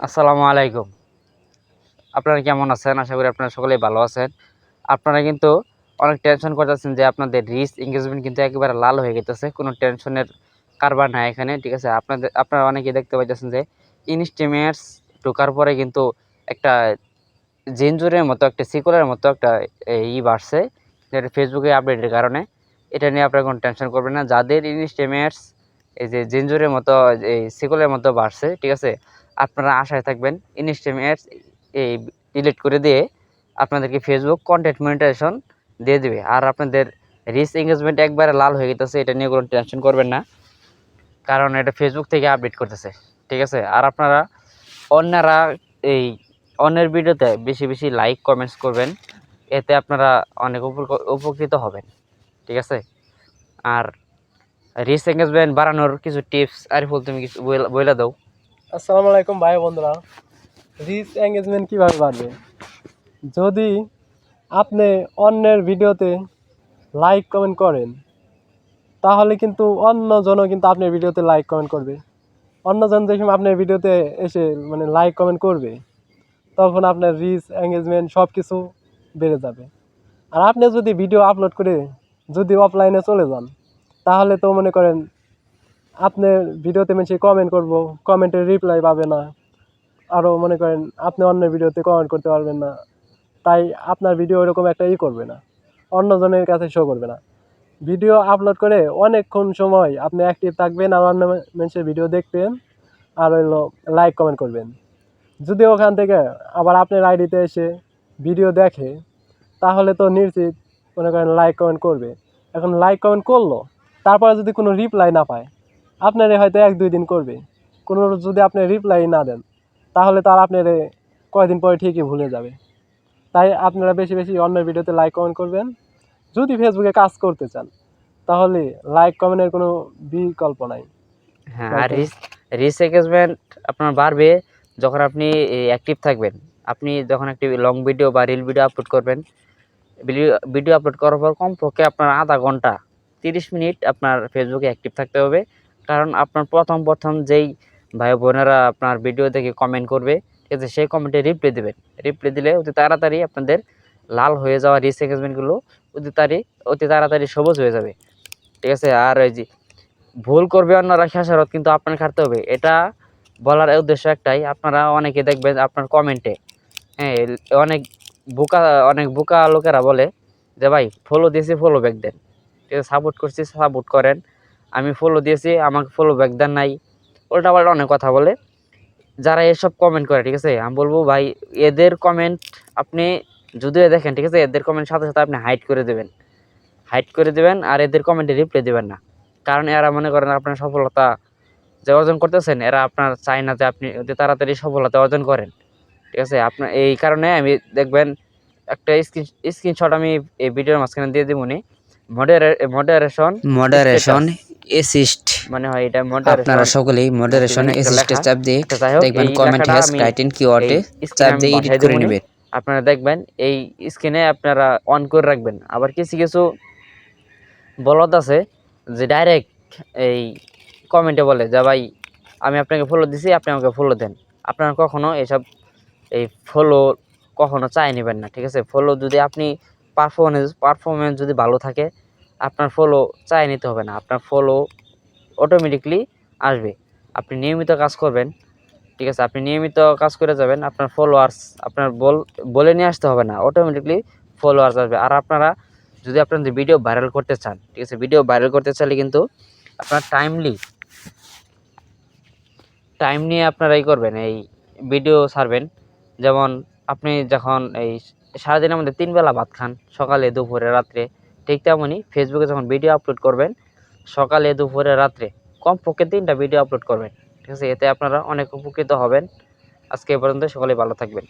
আসসালামু আলাইকুম। আপনারা কেমন আছেন? আশা করি আপনারা সকলেই ভালো আছেন। আপনারা কিন্তু অনেক টেনশন করতেছেন যে আপনাদের রিস্ক এঙ্গেজমেন্ট কিন্তু একেবারে লাল হয়ে গেতেছে। কোনো টেনশনের কারবার নাই এখানে, ঠিক আছে? আপনাদের, আপনারা অনেকেই দেখতে পাইতেছেন যে ইনস্টিমেটস ঢোকার পরে কিন্তু একটা জিনজুরের মতো, একটা সিকুলের মতো একটা ই বাড়ছে। যেটা ফেসবুকে আপডেটের কারণে। এটা নিয়ে আপনারা কোনো টেনশন করবেন না। যাদের ইনস্টিমেটস এই যে জিনজুরের মতো, এই সিকুলের মতো বাড়ছে, ঠিক আছে? আপনারা আশায় থাকবেন ইনস্টাম অ্যাডস এই ডিলিট করে দিয়ে আপনাদেরকে ফেসবুক কন্টেন্ট মনিটাইজেশন দিয়ে দেবে। আর আপনাদের রিস এঙ্গেজমেন্ট একবারে লাল হয়ে গেতেছে, এটা নিয়ে কোনো টেনশন করবেন না। কারণ এটা ফেসবুক থেকে আপডেট করতেছে, ঠিক আছে? আর আপনারা অন্যরা এই অন্যের ভিডিওতে বেশি বেশি লাইক কমেন্টস করবেন, এতে আপনারা অনেক উপক- উপকৃত হবেন, ঠিক আছে? আর রিস এঙ্গেজমেন্ট বাড়ানোর কিছু টিপস আরিফুল, তুমি কিছু বইলা দাও। আসসালামু আলাইকুম ভাই বন্ধুরা। রিচ এঙ্গেজমেন্ট কীভাবে বাড়বে? যদি আপনি অন্যের ভিডিওতে লাইক কমেন্ট করেন, তাহলে কিন্তু অন্যজনও কিন্তু আপনার ভিডিওতে লাইক কমেন্ট করবে। অন্যজন দেখুন আপনার ভিডিওতে এসে মানে লাইক কমেন্ট করবে, তখন আপনার রিচ এঙ্গেজমেন্ট সব কিছু বেড়ে যাবে। আর আপনি যদি ভিডিও আপলোড করে যদি অফলাইনে চলে যান, তাহলে তো মনে করেন আপনার ভিডিওতে মেনছে কমেন্ট করব কমেন্টের রিপ্লাই পাবে না। আরও মনে করেন, আপনি অন্য ভিডিওতে কমেন্ট করতে পারবেন না। তাই আপনার ভিডিও এরকম একটা ই করবে না। অন্যজনের কাছে শো করবে না। ভিডিও আপলোড করে অনেকক্ষণ সময় আপনি অ্যাক্টিভ থাকবেন আর অন্য মানুষের ভিডিও দেখবেন। আর হইল লাইক কমেন্ট করবেন। যদি ওখান থেকে আবার আপনার আইডিতে এসে ভিডিও দেখে, তাহলে তো নিশ্চিত মনে করেন লাইক কমেন্ট করবে। এখন লাইক কমেন্ট করল, তারপরে যদি কোনো রিপ্লাই না পায় আপনারে হয়তো এক দুই দিন করবে। কোনো যদি আপনি রিপ্লাই না দেন তাহলে তার আপনার কয়দিন পরে ঠিকই ভুলে যাবে। তাই আপনারা বেশি বেশি অন্য ভিডিওতে লাইক কমেন্ট করবেন। যদি ফেসবুকে কাজ করতে চান তাহলে লাইক কমেন্টের কোনো বিকল্প নাই। হ্যাঁ আর. রিস এঙ্গেজমেন্ট আপনার বাড়বে যখন আপনি অ্যাক্টিভ থাকবেন। আপনি যখন একটি লং ভিডিও বা রিল ভিডিও আপলোড করবেন ভিডিও আপলোড করার পর কমপক্ষে আপনার আধা ঘণ্টা তিরিশ মিনিট আপনার ফেসবুকে অ্যাক্টিভ থাকতে হবে। কারণ আপনার প্রথম প্রথম যেই ভাই বোনেরা আপনার ভিডিও দেখে কমেন্ট করবে, ঠিক আছে, সেই কমেন্টে রিপ্লাই দেবেন। রিপ্লাই দিলে অতি তাড়াতাড়ি আপনাদের লাল হয়ে যাওয়া রিস এঙ্গেজমেন্টগুলো অতি তাড়ি অতি তাড়াতাড়ি সবুজ হয়ে যাবে। ঠিক আছে, আর ওই যে ভুল করবে অন্যরা খেসারত কিন্তু আপনার খাটতে হবে। এটা বলার উদ্দেশ্য একটাই, আপনারা অনেকে দেখবেন আপনার কমেন্টে হ্যাঁ অনেক বোকা অনেক বোকা লোকেরা বলে যে, ভাই ফলো দিয়েছি ফলো ব্যাক দেন। ঠিক আছে সাপোর্ট করছি সাপোর্ট করেন। আমি ফলো দিয়েছি আমাকে ফলো ব্যাক দেন নাই। উল্টা পাল্টা অনেক কথা বলে। যারা এসব কমেন্ট করে ঠিক আছে? আমি বলব ভাই এদের কমেন্ট আপনি যদিও দেখেন ঠিক আছে? এদের কমেন্ট সাথে সাথে আপনি হাইড করে দেবেন। হাইড করে দেবেন আর এদের কমেন্টে রিপ্লাই দেবেন না। কারণ এরা মনে করেন আপনার সফলতা যে অর্জন করতেছেন এরা আপনার চায় না যে আপনি অতি তাড়াতাড়ি সফলতা অর্জন করেন। ঠিক আছে? আপনার এই কারণে আমি দেখবেন একটা স্ক্রিন স্ক্রিনশট আমি এই ভিডিওর মাঝখানে দিয়ে দিব নি। মডারেশন মডারেশন এসিস্ট মানে হয় এটা মডারেশন আপনারা সকলেই মডারেশন এসিস্টে। চাপ দিয়ে দেখবেন কমেন্ট হ্যাজ ক্রাইটেন কিওয়ার্ডে চাপ দিয়ে এডিট করে নেবেন। আপনারা দেখবেন এই স্ক্রিনে আপনারা অন করে রাখবেন। আবার কিছু কিছু বলদ আছে যে ডাইরেক্ট এই কমেন্টে বলে যে ভাই আমি আপনাকে ফলো দিছি আপনি আমাকে ফলো দেন। আপনারা কখনো এসব এই ফলো কখনো চাই নেবেন না ঠিক আছে? ফলো যদি আপনি পারফরমেন্স পারফরমেন্স যদি ভালো থাকে আপনার ফলো চাই নিতে হবে না। আপনার ফলো অটোমেটিকলি আসবে। আপনি নিয়মিত কাজ করবেন, ঠিক আছে? আপনি নিয়মিত কাজ করে যাবেন, আপনার ফলোয়ার্স আপনার বল, বলে নিয়ে আসতে হবে না। অটোমেটিকলি ফলোয়ার্স আসবে। আর আপনারা যদি আপনাদের ভিডিও ভাইরাল করতে চান, ঠিক আছে? ভিডিও ভাইরাল করতে চাইলে কিন্তু আপনার টাইমলি টাইম নিয়ে আপনারা এই করবেন, এই ভিডিও ছাড়বেন। যেমন আপনি যখন এই সারাদিনের মধ্যে তিন বেলা ভাত খান, সকালে, দুপুরে, রাত্রে ঠিক তেমনই ফেসবুকে যখন ভিডিও আপলোড করবেন, সকালে, দুপুরে, রাত্রে, কমপক্ষে তিনটা ভিডিও আপলোড করবেন। ঠিক আছে? এতে আপনারা অনেক উপকৃত হবেন। আজকে এ পর্যন্ত সকলে ভালো থাকবেন।